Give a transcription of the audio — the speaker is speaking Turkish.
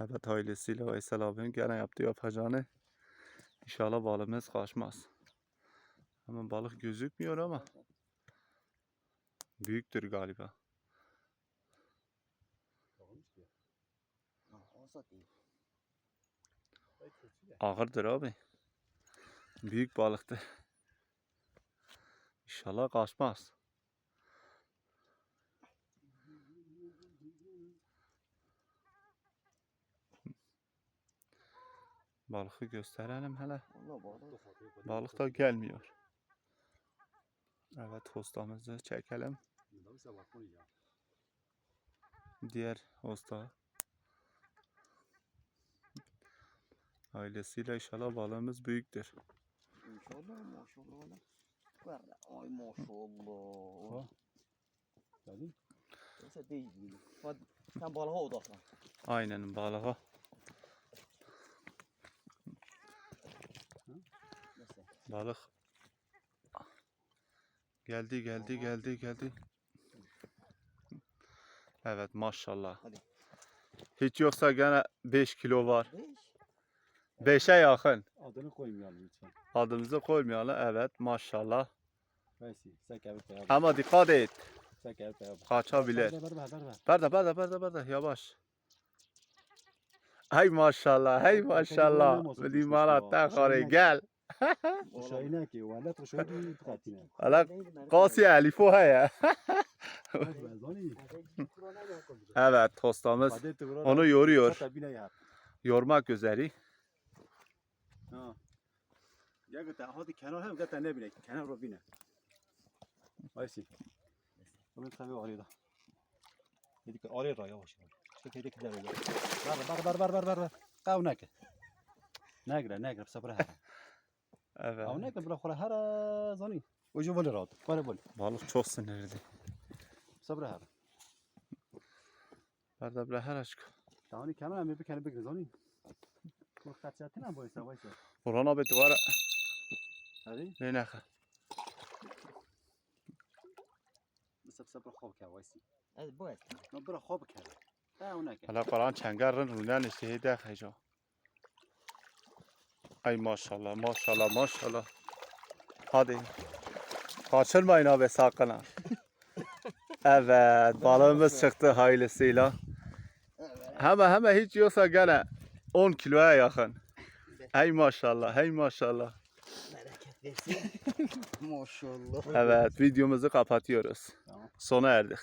Evet ailesiyle Veysel abinin gene yaptığı yapacağını. İnşallah balımız kaçmaz. Ama balık gözükmüyor ama büyüktür galiba. Ağırdır abi. Büyük balıktır. İnşallah kaçmaz. Balığı gösterelim hele. Balık. Da gelmiyor. Evet hostamızı çekelim. Diğer hosta. Ailesiyle inşallah balığımız büyüktür. İnşallah maşallah Ay maşallah. Neyse değil sen balığa odaklan. Aynen balığa. Neyse. Balık. Geldi geldi geldi geldi. Evet maşallah. Hadi. Hiç yoksa gene 5 kilo var. Beş. 5'e yakın. Adını koymayalım lütfen. Adımızı koymayalım. Evet maşallah. Ama dikkat et. Kaçabilir. Perde perde perde perde yavaş. Hay maşallah, hay Bak, maşallah. kare bak. gel. Valla tuşayına tıkatine. Hala Qasi Elifo heye. Zani. Evet tostamız onu yoruyor. Yormak üzere. Ha. Ya gata hadi kenar hem gata ne bile. Kenar ro bine. Veysi. Bunu tabii oraya. Dedik oraya ra yavaş yavaş. İşte kedi gider öyle. Ver ver ver ver ver ver. Kav ne ki? Negra negra sabra ha. Evet. Ama ne kadar bırak her zani. Ucu böyle rahat. Böyle böyle. Balık çok sinirli. Sabır her. Barda bile her aşk. Tani kamera mı bir kendi bir zani. Korkatçatın ama boysa boysa. Buran abi duvara. Hadi. Ne ne? Sab sabır خوب که وایسی. از بوست. نبرا خوب کرد. تا هناك. حالا قرآن چنگرن رونان استهیده خیجا. Ay maşallah maşallah maşallah. Hadi. Kaçırmayın abi sakın ha. evet balığımız çıktı hayırlısıyla. Hemen hemen hiç yoksa gene 10 kiloya yakın. Hey maşallah hey maşallah. Maşallah. Evet videomuzu kapatıyoruz. Sona erdik.